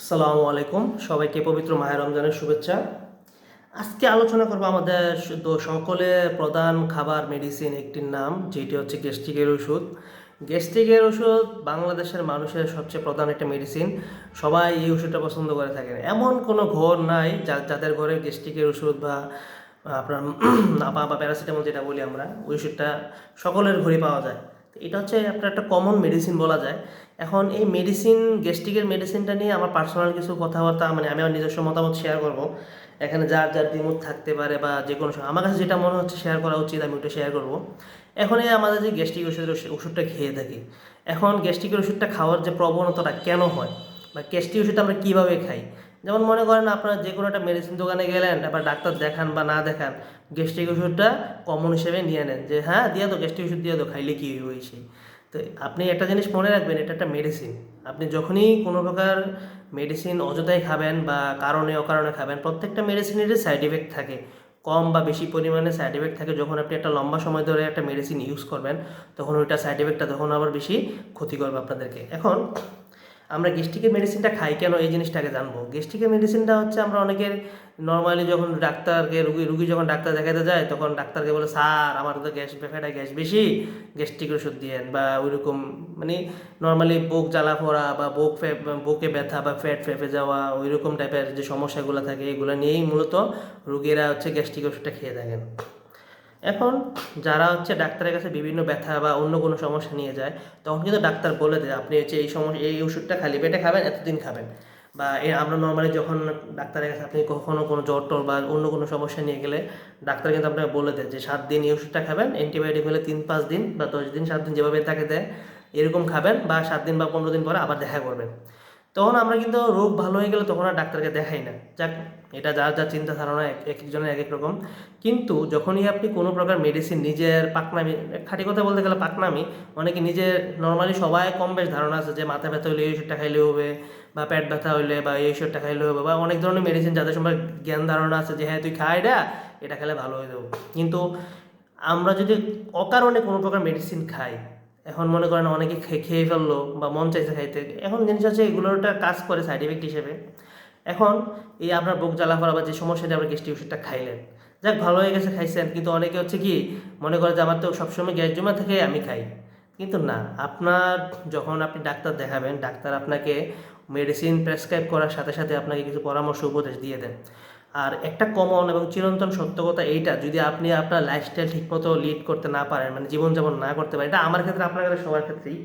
আসসালামু আলাইকুম। সবাইকে পবিত্র মাহের রমজানের শুভেচ্ছা। আজকে আলোচনা করব আমাদের শুধু সকলের প্রধান খাবার মেডিসিন একটির নাম, যেটি হচ্ছে গ্যাস্ট্রিকের ওষুধ। গ্যাস্ট্রিকের ওষুধ বাংলাদেশের মানুষের সবচেয়ে প্রধান একটা মেডিসিন সবাই এই ওষুধটা পছন্দ করে থাকেন। এমন কোনো ঘর নাই যাদের ঘরে গ্যাস্ট্রিকের ওষুধ বা আপনার নাপা বা প্যারাসিটামল যেটা বলি আমরা, ওই ওষুধটা সকলের ঘরে পাওয়া যায়। এটা হচ্ছে আপনার একটা কমন মেডিসিন বলা যায়। এখন এই মেডিসিন গ্যাস্ট্রিকের মেডিসিনটা নিয়ে আমার পার্সোনাল কিছু কথাবার্তা মানে আমি আমার নিজস্ব মতামত শেয়ার করব। এখানে যার যার দ্বিমত থাকতে পারে বা যে কোনো সময়, আমার কাছে যেটা মনে হচ্ছে শেয়ার করা উচিত, আমি ওটা শেয়ার করব। এখন এই আমাদের যে গ্যাস্ট্রিক ওষুধের ওষুধটা খেয়ে থাকি, এখন গ্যাস্ট্রিকের ওষুধটা খাওয়ার যে প্রবণতাটা কেন হয়? বা গ্যাস্ট্রিক ওষুধটা আমরা কীভাবে খাই? যেমন মনে করেন আপনারা যে কোনো একটা মেডিসিন দোকানে গেলেন এবার ডাক্তার দেখান বা না দেখান গ্যাস্ট্রিক ওষুধটা কমন হিসেবে নিয়ে নেন। যে হ্যাঁ দিয়ে তো গ্যাস্ট্রিক ওষুধ দিয়ে তো খাইলে কী সেই তো আপনি একটা জিনিস মনে রাখবেন, এটা একটা মেডিসিন আপনি যখনই কোনো প্রকার মেডিসিন অযথায় খাবেন বা কারণে অকারণে খাবেন, প্রত্যেকটা মেডিসিনেরই সাইড এফেক্ট থাকে। কম বা বেশি পরিমাণে সাইড এফেক্ট থাকে। যখন আপনি একটা লম্বা সময় ধরে একটা মেডিসিন ইউজ করবেন, তখন ওইটা সাইড এফেক্টটা তখন আবার বেশি ক্ষতি করবে আপনাদেরকে। এখন আমরা গ্যাস্ট্রিকের মেডিসিনটা খাই, কেন এই জিনিসটাকে জানব? গ্যাস্ট্রিকের মেডিসিনটা হচ্ছে আমরা অনেকের নর্মালি যখন ডাক্তারকে, রুগী রুগী যখন ডাক্তার দেখাতে যায়, তখন ডাক্তারকে বলে, স্যার, আমার তো গ্যাস, ব্যাপারটা গ্যাস বেশি গ্যাস্ট্রিক ওষুধ দিয়েন। বা ওইরকম মানে নর্মালি বুক জ্বালা পড়া বা বুক বুকে ব্যথা বা ফ্যাট ফেপে যাওয়া, ওইরকম টাইপের যে সমস্যাগুলো থাকে, এগুলো নিয়েই মূলত রুগীরা হচ্ছে গ্যাস্ট্রিক ওষুধটা খেয়ে থাকেন। এখন যারা হচ্ছে ডাক্তারের কাছে বিভিন্ন ব্যথা বা অন্য কোনো সমস্যা নিয়ে যায়, তখন কিন্তু ডাক্তার বলে দেয়, আপনি হচ্ছে এই সমস্যা, এই ওষুধটা খালি পেটে খাবেন, এতদিন খাবেন। বা আমরা নর্মালি যখন ডাক্তারের কাছে আপনি কখনো কোনো জ্বর টর বা অন্য কোনো সমস্যা নিয়ে গেলে, ডাক্তার কিন্তু আপনাকে বলে দেয় যে, সাত দিন এই ওষুধটা খাবেন অ্যান্টিবায়োটিক হলে তিন, পাঁচ দিন বা দশ দিন, সাত দিন যেভাবে তাকে দেয়, এরকম খাবেন বা সাত দিন বা পনেরো দিন পরে আবার দেখা করবেন। তখন আমরা কিন্তু রোগ ভালো হয়ে গেলে তখন আর ডাক্তারকে দেখাই না। যাক, এটা যার যার চিন্তা ধারণা এক এক একজনের এক এক রকম। কিন্তু যখনই আপনি কোনো প্রকার মেডিসিন নিজের পাকনামি, খাঁটি কথা বলতে গেলে পাকনামি, অনেকে নিজের নর্মালি সবাই কম বেশ ধারণা আছে যে মাথা ব্যথা হলে এই ওষুধটা খাইলে হবে, বা পেট ব্যথা হইলে বা এই ওষুধটা খাইলে হবে, বা অনেক ধরনের মেডিসিন যাদের সময় জ্ঞান ধারণা আছে যে হ্যাঁ তুই খা এটা এটা খেলে ভালো হয়ে যাব। কিন্তু আমরা যদি অকারণে কোনো প্রকার মেডিসিন খাই এখন মনে করেন অনেকে খেয়ে ফেলল বা মন চাইছে খাইতে। এখন জিনিস হচ্ছে এগুলোর একটা কাজ করে সাইড এফেক্ট হিসেবে। এখন এই আপনার বুক জ্বালা পড়া বা যে সমস্যাটা আপনার গ্যাস্ট্রিক ওষুধটা খাইলেন। যাক, ভালো হয়ে গেছে, খাইছেন। কিন্তু অনেকে হচ্ছে কি, মনে করে যে আমার তো সবসময় গ্যাস জমা থেকে, আমি খাই। কিন্তু না, আপনার যখন আপনি ডাক্তার দেখাবেন, ডাক্তার আপনাকে মেডিসিন প্রেসক্রাইব করার সাথে সাথে আপনাকে কিছু পরামর্শ, উপদেশ দিয়ে দেন। আর একটা কমন এবং চিরন্তন সত্য কথা এইটা, যদি আপনি আপনার লাইফস্টাইল ঠিকমতো লিড করতে না পারেন মানে জীবনযাপন না করতে পারেন, এটা আমার ক্ষেত্রে, আপনার ক্ষেত্রে, সবার ক্ষেত্রেই।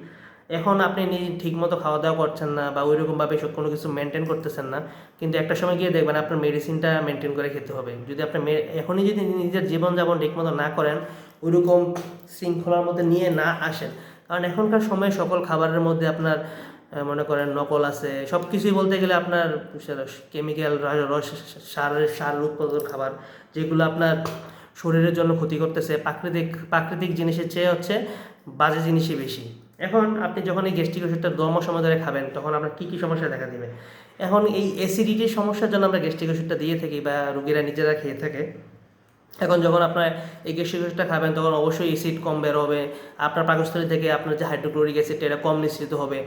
এখন আপনি নিজে ঠিকমতো খাওয়া দাওয়া করছেন না বা ওইরকমভাবে কোনো কিছু মেনটেন করতেছেন না, কিন্তু একটা সময় গিয়ে দেখবেন আপনার মেডিসিনটা মেনটেন করে খেতে হবে। যদি আপনি এখনই যদি নিজের জীবনযাপন ঠিকমতো না করেন, ওইরকম শৃঙ্খলার মধ্যে নিয়ে না আসেন, কারণ এখনকার সময়ে সকল খাবারের মধ্যে আপনার মনে করেন নকল আছে সব কিছুই বলতে গেলে আপনার কেমিক্যাল রস, সারের, সার উৎপাদন খাবার, যেগুলো আপনার শরীরের জন্য ক্ষতি করতেছে, প্রাকৃতিক প্রাকৃতিক জিনিসের চেয়ে হচ্ছে বাজে জিনিসই বেশি। এখন আপনি যখন এই গ্যাস্ট্রিক ওষুধটা দম সময় ধরে খাবেন, তখন আপনার কী কী সমস্যা দেখা দিবে? এখন এই অ্যাসিডিটির সমস্যার জন্য আমরা গ্যাস্ট্রিক ওষুধটা দিয়ে থাকি বা রুগীরা নিজেরা খেয়ে থাকে এখন যখন আপনার এই গ্যাস্ট্রিক ওষুধটা খাবেন, তখন অবশ্যই অ্যাসিড কম বের হবে আপনার পাকস্থলী থেকে আপনার যে হাইড্রোক্লোরিক অ্যাসিড এটা কম নিঃসৃত হবে।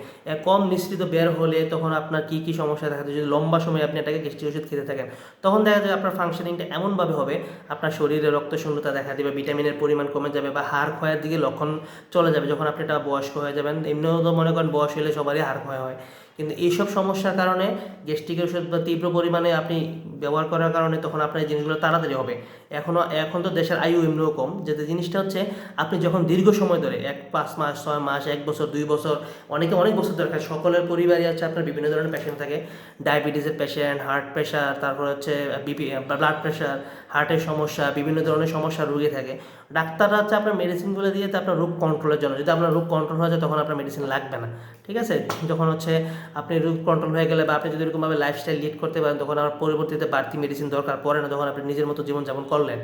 কম নিঃসৃত বের হলে তখন আপনার কী কী সমস্যা দেখা যায়? যদি লম্বা সময় আপনি এটাকে গ্যাস্ট্রিক ওষুধ খেতে থাকেন, তখন দেখা যায় আপনার ফাংশনিংটা এমনভাবে হবে, আপনার শরীরে রক্ত শূন্যতা দেখা দেবে ভিটামিনের পরিমাণ কমে যাবে বা হাড় ক্ষয়ের দিকে লক্ষণ চলে যাবে। যখন আপনি এটা বয়স্ক হয়ে যাবেন, এমনিও তো মনে করেন বয়স হলে সবারই হাড় ক্ষয় হয়। কিন্তু এইসব সমস্যার কারণে গ্যাস্ট্রিক ওষুধ বা তীব্র পরিমাণে আপনি ব্যবহার করার কারণে তখন আপনার এই জিনিসগুলো তাড়াতাড়ি হবে। এখনও এখন তো দেশের আয়ু এমনিও কম। যেতে জিনিসটা হচ্ছে, আপনি যখন দীর্ঘ সময় ধরে, এক, পাঁচ মাস, ছয় মাস, এক বছর, দুই বছর, অনেকে অনেক বছর ধরে খায়। সকলের পরিবারই হচ্ছে আপনার বিভিন্ন ধরনের পেশেন্ট থাকে। ডায়াবেটিসের পেশেন্ট হার্ট প্রেশার তারপর হচ্ছে বিপি ব্লাড প্রেশার হার্টের সমস্যা, বিভিন্ন ধরনের সমস্যা রোগী থাকে। ডাক্তাররা হচ্ছে আপনার মেডিসিন বলে দিয়ে আপনার রোগ কন্ট্রোলের জন্য। যদি আপনার রোগ কন্ট্রোল হয়ে যায়, তখন আপনার মেডিসিন লাগবে না। ঠিক আছে? যখন হচ্ছে আপনি রোগ কন্ট্রোল হয়ে গেলে বা আপনি যদি এরকমভাবে লাইফস্টাইল লিড করতে পারেন, তখন আমার পরবর্তীতে বাড়তি মেডিসিন দরকার পড়ে না, তখন আপনি নিজের মতো জীবনযাপন করলেন।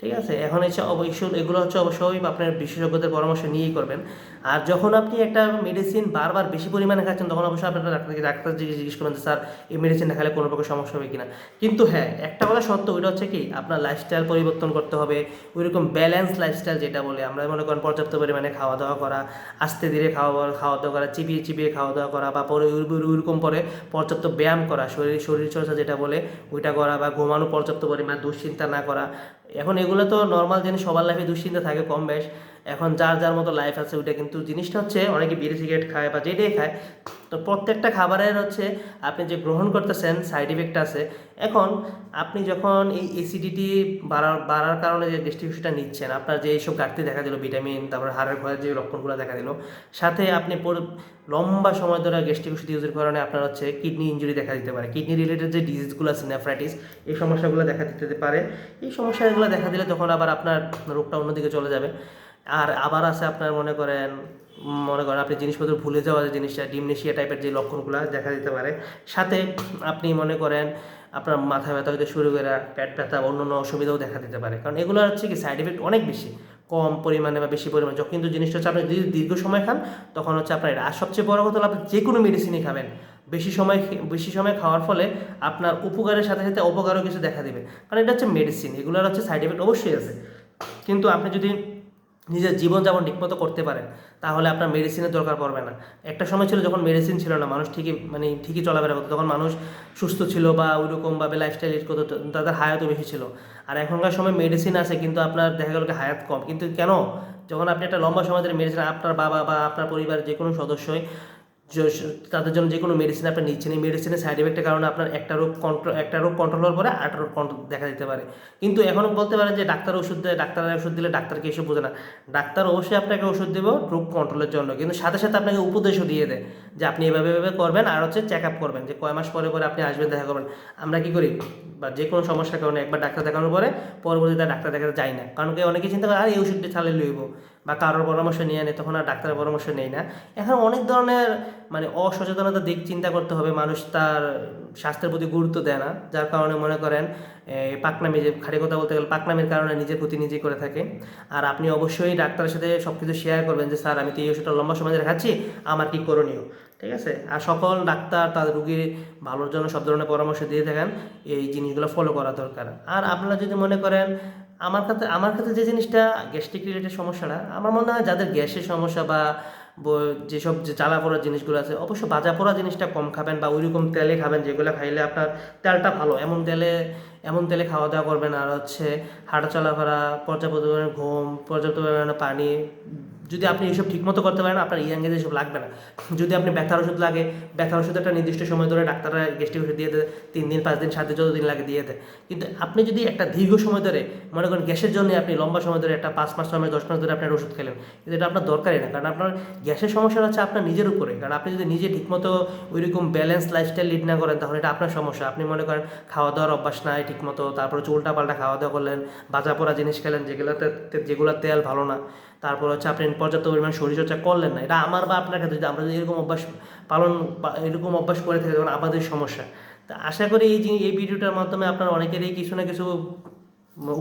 ঠিক আছে? এখন হচ্ছে অবশ্যই এগুলো হচ্ছে অবশ্যই আপনার বিশেষজ্ঞদের পরামর্শ নিয়েই করবেন। আর যখন আপনি একটা মেডিসিন বারবার বেশি পরিমাণে খাচ্ছেন, তখন অবশ্যই আপনার ডাক্তারকে ডাক্তার জিজ্ঞেস করবেন যে, স্যার, এই মেডিসিনটা খেলে কোনো প্রকার সমস্যা হবে কিনা? কিন্তু হ্যাঁ একটা কথা সত্য, ওইটা হচ্ছে কি? আপনার লাইফস্টাইল পরিবর্তন করতে হবে। ওইরকম ব্যালেন্স লাইফস্টাইল যেটা বলে, আমরা মনে করেন পর্যাপ্ত পরিমাণে খাওয়া দাওয়া করা, আস্তে ধীরে খাওয়া দাওয়া খাওয়া দাওয়া করা, চিবিয়ে চিবিয়ে খাওয়া দাওয়া করা, বা পরে ওই- ওইরকম পরে পর্যাপ্ত ব্যায়াম করা, শরীর শরীরচর্চা যেটা বলে, ওইটা করা, বা ঘুমানো পর্যাপ্ত পরিমাণে দুশ্চিন্তা না করা এখন এগুলো তো নর্মাল জিনিস, সবার লাইফে দুশ্চিন্তা থাকে কম বেশ। এখন যার যার মতো লাইফ আছে ওইটা কিন্তু জিনিসটা হচ্ছে অনেকে বিড়ি সিগারেট খায় বা যেটাই খায়। তো প্রত্যেকটা খাবারের হচ্ছে আপনি যে গ্রহণ করতেছেন সাইড ইফেক্ট আছে এখন আপনি যখন এই এসিডিটি বাড়ার বাড়ার কারণে যে ডিস্ট্রিবিউশনটা নিচ্ছেন, আপনার যে এইসব ঘাটতি দেখা দিল ভিটামিন তারপর হাড়ের ক্ষয়ের যে লক্ষণগুলো দেখা দিল, সাথে আপনি লম্বা সময় ধরে গ্যাস্ট্রিক ওষুধ ইউজের কারণে আপনার হচ্ছে কিডনি ইঞ্জুরি দেখা দিতে পারে। কিডনি রিলেটেড যে ডিজিজগুলো আছে নেফ্রাইটিস এই সমস্যাগুলো দেখা দিতে পারে। এই সমস্যাগুলো দেখা দিলে তখন আবার আপনার রোগটা অন্যদিকে চলে যাবে। আর আবার আছে আপনার মনে করেন মনে করেন আপনি জিনিসপত্র ভুলে যাওয়া যে জিনিসটা, ডিমনেশিয়া টাইপের যে লক্ষণগুলো দেখা দিতে পারে। সাথে আপনি মনে করেন আপনার মাথা ব্যথা হতে শুরু করে পেট ব্যথা অন্য অন্য অসুবিধাও দেখা দিতে পারে। কারণ এগুলো হচ্ছে কি সাইড এফেক্ট অনেক বেশি। কম পরিমাণে বা বেশি পরিমাণে। যখন কিন্তু জিনিসটা হচ্ছে, আপনি যদি দীর্ঘ সময় খান, তখন হচ্ছে আপনার আর সবচেয়ে বড় কথা হলো, আপনি যে কোনো মেডিসিনই খাবেন। বেশি সময় বেশি সময় খাওয়ার ফলে আপনার উপকারের সাথে সাথে অপকারও কিছু দেখা দেবে। কারণ এটা হচ্ছে মেডিসিন এগুলোর হচ্ছে সাইড এফেক্ট অবশ্যই আছে। কিন্তু আপনি যদি নিজের জীবনযাপন ঠিকমতো করতে পারেন, তাহলে আপনার মেডিসিনের দরকার পড়বে না। একটা সময় ছিল যখন মেডিসিন ছিল না, মানুষ ঠিকই মানে ঠিকই চলাফেরা করতো। তখন মানুষ সুস্থ ছিল বা ওইরকমভাবে লাইফস্টাইল লিড করতো তাদের হায়াতও বেশি ছিল। আর এখনকার সময় মেডিসিন আছে, কিন্তু আপনার দেখা গেল হায়াত কম। কিন্তু কেন? যখন আপনি একটা লম্বা সময় ধরে মেডিসিন আপনার বাবা বা আপনার পরিবারের যে কোনো সদস্যই তাদের জন্য যে কোনো মেডিসিন আপনি নিচ্ছেন। এই মেডিসিনের সাইড এফেক্টের কারণে আপনার একটা রোগ কন্ট্রোল একটা রোগ কন্ট্রোল হওয়ার পরে আরেকটা রোগ কন্ট্রোল দেখা দিতে পারে। কিন্তু এখনও বলতে পারেন যে ডাক্তার ওষুধ দেয়, ডাক্তারের ওষুধ দিলে ডাক্তারকে এসব বোঝে না। ডাক্তার অবশ্যই আপনাকে ওষুধ দেবো রোগ কন্ট্রোলের জন্য। কিন্তু সাথে সাথে আপনাকে উপদেশও দিয়ে দেয় যে আপনি এভাবে এভাবে করবেন আর হচ্ছে চেক আপ করবেন। যে কয় মাস পরে পরে আপনি আসবেন, দেখা করবেন। আমরা কি করি? বা যে কোনো সমস্যার কারণে একবার ডাক্তার দেখানোর পরে পরবর্তীতে ডাক্তার দেখাতে যাই না। কারণ কি অনেকে চিন্তা করে, আর এই ওষুধটি ছাড়লে লইব। বা কারোর পরামর্শ নিয়ে নেয়, তখন আর ডাক্তারের পরামর্শ নেই না। এখন অনেক ধরনের মানে অসচেতনতা দিক চিন্তা করতে হবে, মানুষ তার স্বাস্থ্যের প্রতি গুরুত্ব দেয় না। যার কারণে মনে করেন পাকনামি যে খাড়ি কথা বলতে গেলে পাকনামির কারণে নিজের প্রতি নিজে করে থাকে। আর আপনি অবশ্যই ডাক্তারের সাথে সব কিছু শেয়ার করবেন যে, স্যার, আমি তো এই ওষুধটা লম্বা সময় খাচ্ছি, আমার কি করণীয়? ঠিক আছে? আর সকল ডাক্তার তার রুগীর ভালোর জন্য সব ধরনের পরামর্শ দিয়ে থাকেন, এই জিনিসগুলো ফলো করা দরকার। আর আপনারা যদি মনে করেন আমার কাছে আমার কাছে যে জিনিসটা গ্যাস্ট্রিক রিলেটেড সমস্যাটা, আমার মনে হয় যাদের গ্যাসের সমস্যা বা যেসব যে চালা পোড়া জিনিসগুলো আছে, অবশ্য বাজা পোড়া জিনিসটা কম খাবেন বা ওইরকম তেলে খাবেন যেগুলো খাইলে আপনার তেলটা ভালো। এমন তেলে এমন তেলে খাওয়া দাওয়া করবেন আর হচ্ছে হাঁটা চলাফেরা পর্যাপ্ত পরিমাণে ঘুম, পর্যাপ্ত পরিমাণে পানি যদি আপনি এসব ঠিকমতো করতে পারেন, আপনার ইয়াং এজে এসব লাগবে না। যদি আপনি ব্যথার ওষুধ লাগে, ব্যথার ওষুধ একটা নির্দিষ্ট সময় ধরে ডাক্তাররা গ্যাস্ট্রিক ওষুধ দিয়ে দেয়, তিন দিন, পাঁচ দিন, সাত দিন যত দিন লাগে দিয়ে দেয়। কিন্তু আপনি যদি একটা দীর্ঘ সময় ধরে, মনে করেন গ্যাসের জন্য আপনি লম্বা সময় ধরে একটা পাঁচ মাস মাস, দশ মাস ধরে আপনার ওষুধ খেলেন, কিন্তু এটা আপনার দরকারই না। কারণ আপনার গ্যাসের সমস্যা হচ্ছে আপনার নিজের উপরে। কারণ আপনি যদি নিজে ঠিকমতো ওইরকম ব্যালেন্স লাইফস্টাইল লিড না করেন, তাহলে এটা আপনার সমস্যা। আপনি মনে করেন খাওয়া দাওয়ার অভ্যাস নাই ঠিকমতো, তারপরে চুলটা পাল্টা খাওয়া দাওয়া করলেন বাজা পোড়া জিনিস খেলেন, যেগুলোতে যেগুলো তেল ভালো না। তারপর হচ্ছে আপনি পর্যাপ্ত পরিমাণ শরীরচর্চা করলেন না। এটা আমার বা আপনার ক্ষেত্রে যদি আমরা যদি এরকম অভ্যাস পালন এরকম অভ্যাস করে থাকি তখন আমাদের সমস্যা। তা আশা করি এই জিনিস এই ভিডিওটার মাধ্যমে আপনার অনেকেরই কিছু না কিছু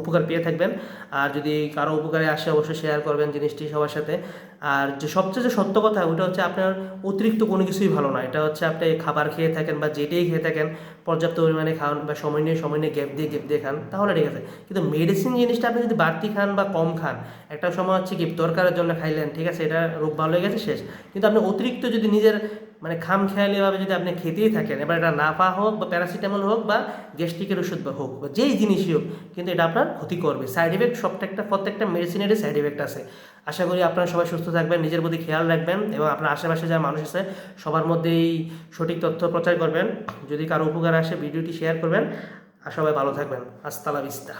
উপকার পেয়ে থাকবেন। আর যদি কারও উপকারে আসে, অবশ্যই শেয়ার করবেন জিনিসটি সবার সাথে। আর যে সবচেয়ে যে সত্য কথা ওটা হচ্ছে আপনার অতিরিক্ত কোনো কিছুই ভালো না। এটা হচ্ছে আপনি খাবার খেয়ে থাকেন বা যেটাই খেয়ে থাকেন, পর্যাপ্ত পরিমাণে খান বা সময় নিয়ে সময় নিয়ে গ্যাপ দিয়ে গ্যাপ দিয়ে খান, তাহলে ঠিক আছে। কিন্তু মেডিসিন জিনিসটা আপনি যদি বাড়তি খান বা কম খান, একটা সময় হচ্ছে কি, দরকারের জন্য খাইলেন, ঠিক আছে, এটা রোগ ভালো হয়ে গেছে, শেষ। কিন্তু আপনি অতিরিক্ত যদি নিজের মানে খাম খেয়ালিভাবে যদি আপনি খেতেই থাকেন, এবার এটা নাফা হোক বা প্যারাসিটামল হোক বা গ্যাস্ট্রিকের ওষুধ বা হোক, বা যেই জিনিসই হোক, কিন্তু এটা আপনার ক্ষতি করবে। সাইড এফেক্ট সবটা প্রত্যেকটা মেডিসিনেরই সাইড এফেক্ট আছে। আশা করি আপনারা সবাই সুস্থ থাকবেন, নিজের প্রতি খেয়াল রাখবেন এবং আপনার আশেপাশে যারা মানুষ আছে, সবার মধ্যেই সঠিক তথ্য প্রচার করবেন। যদি কারও উপকার আসে, ভিডিওটি শেয়ার করবেন। আর সবাই ভালো থাকবেন। আস্তালা বিস্তা।